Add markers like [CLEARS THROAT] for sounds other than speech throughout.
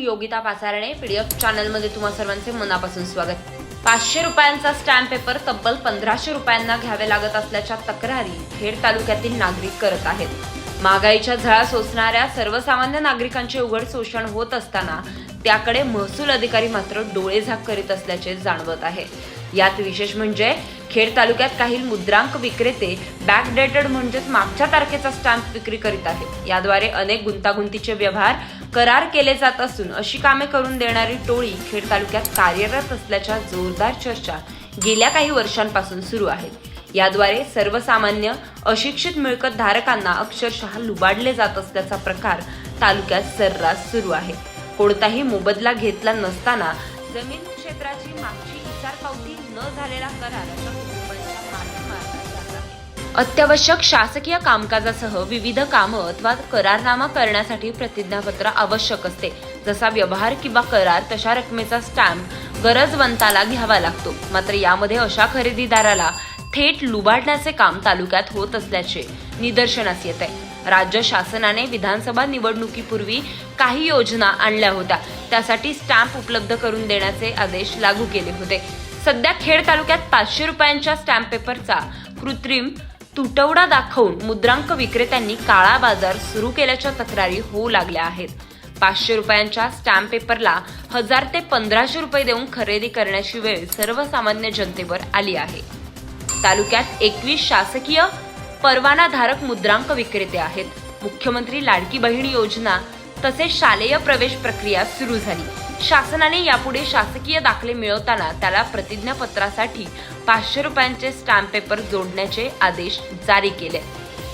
मी Yogita Pacharne PDF चॅनलमध्ये तुम्हा सर्वांचे मनापासून स्वागत. पाचशे रुपयांचा स्टॅम्प पेपर तब्बल पंधराशे रुपयांना घ्यावे लागत असल्याच्या तक्रारी खेड तालुक्यातील नागरिक करत आहेत. महागाईच्या झळा सोसणाऱ्या सर्वसामान्य नागरिकांचे उघड शोषण होत असताना त्याकडे महसूल अधिकारी मात्र डोळेझाक करीत असल्याचे जाणवत आहे. यात विशेष म्हणजे खेड तालुक्यात काही मुद्रांक विक्रेते बॅकडेटेड म्हणजेच मागच्या तारखेचा स्टॅम्प विक्री करीत आहेत. याद्वारे अनेक गुंतागुंतीचे व्यवहार करार केले जात असून अशी कामे करून देणारी टोळी खेड तालुक्यात कार्यरत असल्याच्या जोरदार चर्चा गेल्या काही वर्षांपासून सुरू आहेत याद्वारे सर्वसामान्य अशिक्षित मिळकत धारकांना अक्षरशः लुबाडले जात असल्याचा प्रकार तालुक्यात सर्रास सुरू आहे. कोणताही मोबदला घेतला नसताना जमीन क्षेत्राची मागची पावती न झालेला करार अत्यावश्यक शासकीय कामकाजासह विविध कामं अथवा करारनामा करण्यासाठी प्रतिज्ञापत्र आवश्यक असते. जसा व्यवहार किंवा करार तशा रकमेचा स्टॅम्प गरजवंताला घ्यावा लागतो. मात्र यामध्ये अशा खरेदीदाराला थेट लुबाडण्याचे काम तालुक्यात होत असल्याचे निदर्शनास येत आहे. राज्य शासनाने विधानसभा निवडणुकीपूर्वी काही योजना आणल्या होत्या. त्यासाठी स्टॅम्प उपलब्ध करून देण्याचे आदेश लागू केले होते. सध्या खेड तालुक्यात पाचशे रुपयांच्या स्टॅम्प पेपरचा कृत्रिम तुटवडा दाखवून मुद्रांक विक्रेत्यांनी काळा बाजार सुरू केल्याच्या तक्रारी होऊ लागल्या आहेत. पाचशे रुपयांच्या स्टॅम्प पेपरला हजार ते पंधराशे रुपये देऊन खरेदी करण्याची वेळ सर्वसामान्य जनतेवर आली आहे. तालुक्यात एकवीस शासकीय परवानाधारक मुद्रांक विक्रेते आहेत. मुख्यमंत्री लाडकी बहीण योजना तसेच शालेय प्रवेश प्रक्रिया सुरू झाली. शासनाने यापुढे शासकीय दाखले मिळवताना त्याला प्रतिज्ञापत्रासाठी पाचशे रुपयांचे स्टॅम्प पेपर जोडण्याचे आदेश जारी केले.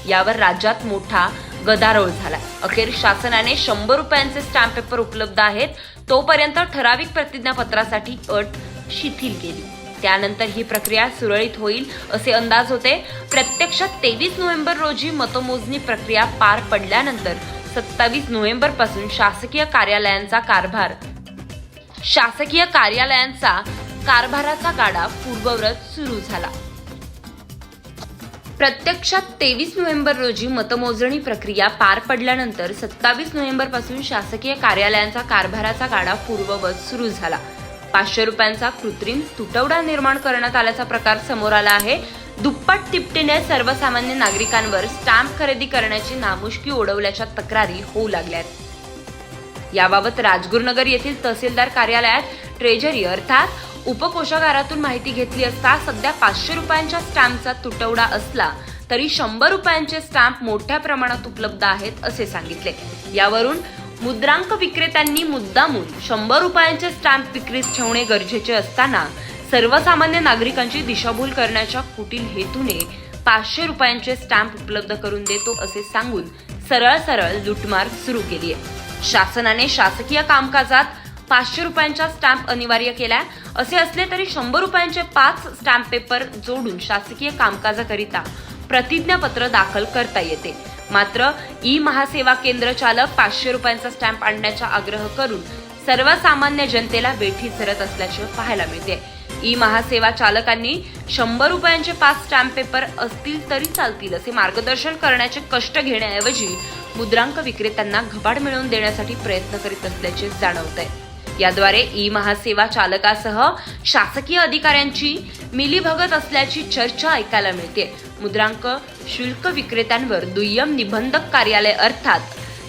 यावर राज्यात मोठा गदारोळ झाला. अखेर शासनाने शंभर रुपयांचे स्टॅम्प पेपर उपलब्ध आहेत तोपर्यंत ठराविक प्रतिज्ञापत्रासाठी अट शिथिल केली. त्यानंतर ही प्रक्रिया सुरळीत होईल असे अंदाज होते. प्रत्यक्षात तेवीस नोव्हेंबर रोजी मतमोजणी प्रक्रिया पार पडल्यानंतर सत्तावीस नोव्हेंबरपासून शासकीय कार्यालयांचा कारभार. शासकीय कार्यालयांचा कारभाराचा गाडा पूर्वव्रत सुरू झाला. प्रत्यक्षात तेवीस नोव्हेंबर रोजी मतमोजणी प्रक्रिया पार पडल्यानंतर सत्तावीस नोव्हेंबरपासून शासकीय कार्यालयांचा कारभाराचा गाडा पूर्ववत सुरू झाला. पाचशे रुपयांचा कृत्रिम तुटवडा निर्माण करण्यात आल्याचा प्रकार समोर आला आहे. दुप्पट तिपटीने सर्वसामान्य नागरिकांवर स्टॅम्प खरेदी करण्याची नामुष्की ओढवल्याच्या तक्रारी होऊ लागल्यात. याबाबत राजगुरुनगर येथील तहसीलदार कार्यालयात ट्रेजरी अर्थात उपकोषागारातून माहिती घेतली असता सध्या पाचशे रुपयांच्या स्टॅम्पचा तुटवडा असला तरी शंभर रुपयांचे स्टॅम्प मोठ्या प्रमाणात उपलब्ध आहेत असे सांगितले. यावरून मुद्रांक विक्रेत्यांनी मुद्दामून शंभर रुपयांचे स्टॅम्प विक्रीत ठेवणे गरजेचे असताना सर्वसामान्य नागरिकांची दिशाभूल करण्याच्या कुटील हेतूने पाचशे रुपयांचे स्टॅम्प उपलब्ध करून देतो असे सांगून सरळ सरळ लुटमार सुरू केली आहे. शासनाने शासकीय कामकाजात पाचशे रुपयांचा स्टॅम्प अनिवार्य केलाय. असे असले तरी शंभर रुपयांचे पाच स्टॅम्प पेपर जोडून शासकीय कामकाजाकरिता प्रतिज्ञापत्र दाखल करता येते. मात्र ई महासेवा केंद्र चालक पाचशे रुपयांचा स्टॅम्प आणण्याचा आग्रह करून सर्वसामान्य जनतेला वेठी धरत असल्याचे पाहायला मिळते. ई महासेवा चालकांनी शंभर रुपयांचे पाच स्टॅम्प पेपर असतील तरी चालतील असे मार्गदर्शन करण्याचे कष्ट घेण्याऐवजी मुद्रांक विक्रेत्यांना घबाड मिळवून देण्यासाठी प्रयत्न करीत असल्याचे जाणवत आहे याद्वारे ई महासेवा चालकासह शासकीय अधिकाऱ्यांची मिलीभगत असल्याची चर्चा ऐकायला मिळते. मुद्रांक शुल्क विक्रेत्यांवर दुय्यम निबंधक कार्यालय अर्थात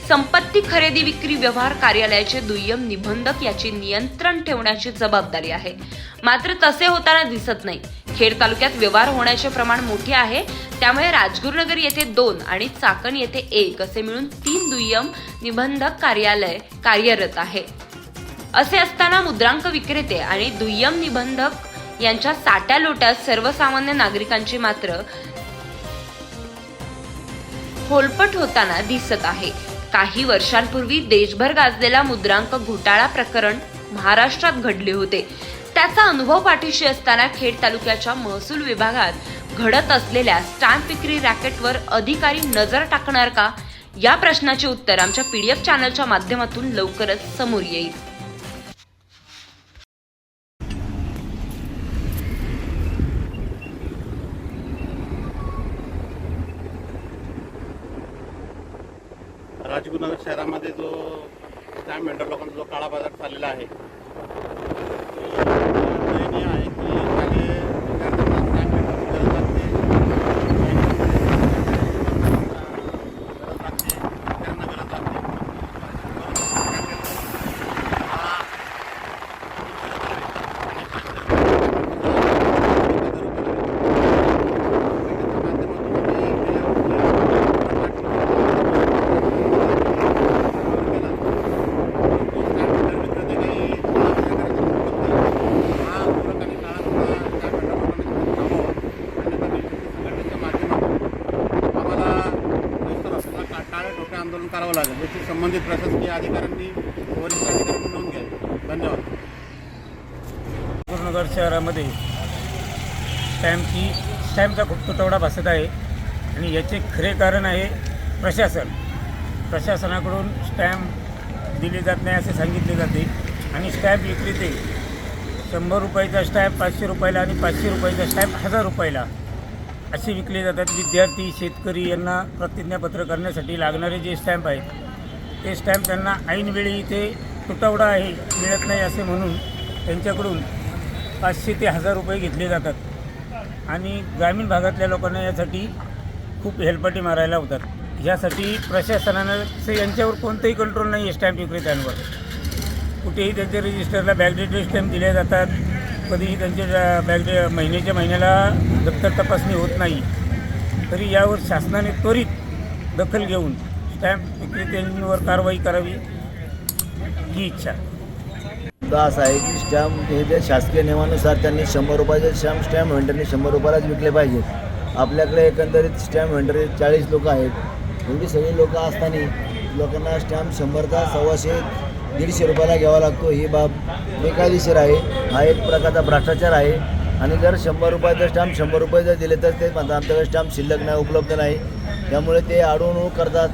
संपत्ती खरेदी विक्री व्यवहार कार्यालयाचे दुय्यम निबंधक याचे नियंत्रण ठेवण्याची जबाबदारी आहे. मात्र तसे होताना दिसत नाही. खेड तालुक्यात व्यवहार होण्याचे प्रमाण मोठे आहे. त्यामुळे राजगुरुनगर येथे दोन आणि चाकण येथे एक असे मिळून तीन दुय्यम निबंधक कार्यालय कार्यरत आहे. असे असताना मुद्रांक विक्रेते आणि दुय्यम निबंधक यांच्या साट्या लोट्यात सर्वसामान्य नागरिकांची मात्र होलपट होताना दिसत आहे. काही वर्षांपूर्वी देशभर गाजलेला मुद्रांक घोटाळा प्रकरण महाराष्ट्रात घडले होते. त्याचा अनुभव पाठीशी असताना खेड तालुक्याच्या महसूल विभागात घडत असलेल्या स्टॅम्प विक्री रॅकेटवर अधिकारी नजर टाकणार का? या प्रश्नाचे उत्तर आमच्या पीडीएफ चॅनलच्या माध्यमातून लवकरच समोर येईल. राजगुरुनगर शहरामध्ये जो त्या मेंटर लोकांचा जो काळा बाजार चाललेला आहे दयनीय आहे की खाली विद्यार्थ्यांना स्टॅम्प मेंटर गरज लागते गरज लागते त्यांना गरज लागते हा आंदोलन करावं लागेल याची संबंधित प्रशासकीय अधिकाऱ्यांनी वरिष्ठ अधिकाऱ्यांनी नोंद घ्यावी. धन्यवाद. पूर्णगड शहरामध्ये स्टॅम्पची स्टॅम्पचा खूप तुटवडा भासत आहे. आणि याचे खरे कारण आहे प्रशासन. प्रशासनाकडून स्टॅम्प दिले जात नाही असे सांगितले जाते. आणि स्टॅम्प विक्रेते शंभर रुपयाचा स्टॅम्प पाचशे रुपयाला आणि पाचशे रुपयाचा स्टॅम्प हजार रुपयाला असे विकले जातात. विद्यार्थी शेतकरी यांना प्रतिज्ञापत्र करण्यासाठी लागणारे जे स्टॅम्प आहेत ते स्टॅम्प त्यांना ऐनवेळी इथे तुटवडा आहे मिळत नाही असे म्हणून त्यांच्याकडून पाचशे ते हजार रुपये घेतले जातात. आणि ग्रामीण भागातल्या लोकांना यासाठी खूप हेलपाटी मारायला होतात. यासाठी प्रशासनानं यांच्यावर कोणतंही कंट्रोल नाही आहे स्टॅम्प विक्रेत्यांवर. कुठेही त्यांच्या रजिस्टरला बॅकडेटेड स्टॅम्प दिले जातात. कधीही त्यांच्या बॅगडे महिन्याच्या महिन्याला दप्तर तपासणी होत नाही. तरी यावर शासनाने त्वरित दखल घेऊन स्टॅम्प विक्रेत्यांवर कारवाई करावी. ही इच्छा. मुद्दा असा आहे की स्टॅम्प हे जे शासकीय नियमानुसार त्यांनी शंभर रुपयाचे स्टॅम्प स्टॅम्प व्हेंडरने शंभर रुपयालाच विकले पाहिजेत. आपल्याकडे एकंदरीत स्टॅम्प व्हेंडर चाळीस लोक आहेत. एवढी सगळी लोक असताना लोकांना स्टॅम्प शंभरचा सव्वाशे दीडशे रुपयाला घ्यावा लागतो. ही बाब बेकायदेशीर आहे. हा एक प्रकारचा भ्रष्टाचार आहे. आणि जर शंभर रुपयाचं स्टॅम्प शंभर रुपये जर दिले तर ते म्हणतात आमच्याकडे स्टॅम्प शिल्लक नाही उपलब्ध नाही. त्यामुळे ते अडवणूक करतात.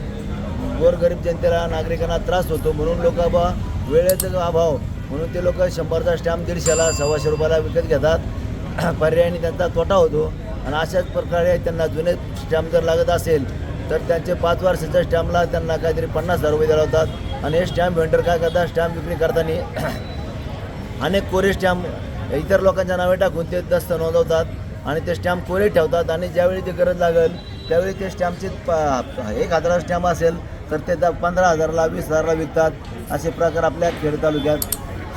गोरगरीब जनतेला नागरिकांना त्रास होतो म्हणून लोक बा वेळेचा अभाव म्हणून ते लोक शंभरचा स्टॅम्प दीडशेला सव्वाशे रुपयाला विकत घेतात. [CLEARS THROAT] पर्यायाने त्यांचा तोटा होतो. आणि अशाच प्रकारे त्यांना जुने स्टॅम्प जर लागत असेल तर त्यांचे पाच वर्षाच्या स्टॅम्पला त्यांना काहीतरी पन्नास हजार रुपये दिला आणि हे स्टॅम्प व्हेंडर काय करतात? स्टॅम्प विक्री करताना [CLEARS THROAT] अनेक कोरे स्टॅम्प इतर लोकांच्या नावे टाकून ते दस्त नोंदवतात आणि ते स्टॅम्प कोरे ठेवतात. आणि ज्यावेळी ते गरज लागेल त्यावेळी ते स्टॅम्पचे एक हजार स्टॅम्प असेल तर ते द पंधरा हजारला वीस हजारला विकतात. असे प्रकार आपल्या खेड तालुक्यात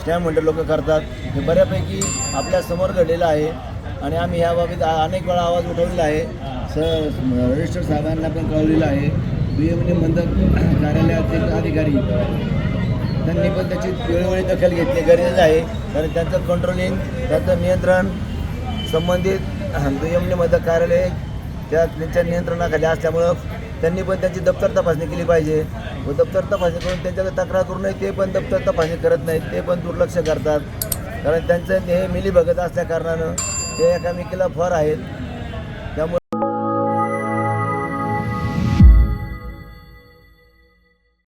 स्टॅम्प म्हणते लोक करतात. हे बऱ्यापैकी आपल्यासमोर घडलेलं आहे. आणि आम्ही ह्याबाबत अनेक वेळा आवाज उठवलेला आहे. स रजिस्टर साहेबांना पण कळवलेलं आहे. बी एम मंदक कार्यालयाचे अधिकारी त्यांनी पण त्याची वेळोवेळी दखल घेतली. गरजेचं आहे. कारण त्यांचं कंट्रोलिंग त्यांचं नियंत्रण संबंधित [CLEARS THROAT] दुय्यमने मदत कार्यालय त्या त्यांच्या नियंत्रणाखाली असल्यामुळं त्यांनी पण त्यांची दप्तर तपासणी केली पाहिजे. व दप्तर तपासणी करून त्यांच्याकडे तक्रार करू नये ते पण दप्तर तपासणी करत नाहीत ते पण दुर्लक्ष करतात. कारण त्यांचं हे मिलीभगत असल्या कारणानं ते एकामेकीला फर आहेत.